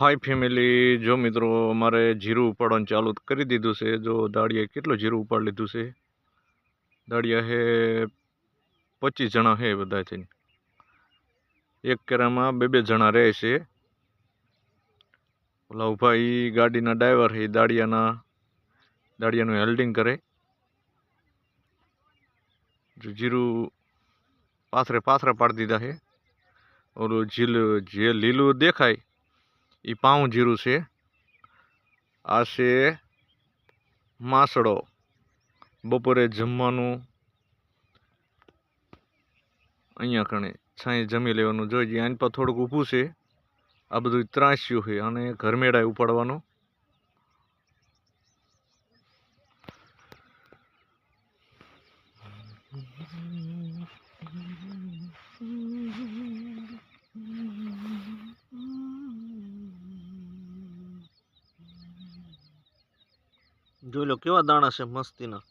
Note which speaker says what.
Speaker 1: હાય family જો મિત્રો, મારે જીરું ઉપાડવાનું ચાલુ કરી દીધું છે. જો દાળિયા કેટલું જીરું ઉપાડી લીધું છે? દાળિયા હે પચીસ જણા હે બધા થઈને એક કેરામાં બે બે જણા રહે છે. ઓલા ઊભા એ ગાડીના ડ્રાઈવર છે દાળિયાના. દાળિયાનું હેલ્ડિંગ કરે. જો જીરું પાથરે પાથરા પાડી દીધા છે ઓલું જીલ જે લીલું દેખાય એ પાઉં જીરું છે. આ છે માસડો બપોરે જમવાનું. અહીંયા કણે છાંય જમી લેવાનું. જોઈએ આની પર થોડુંક ઊભું છે. આ બધું ત્રાસ્યું છે અને ઘરમેળાએ ઉપાડવાનું. જોઈ લો કેવા દાણા છે મસ્તીના.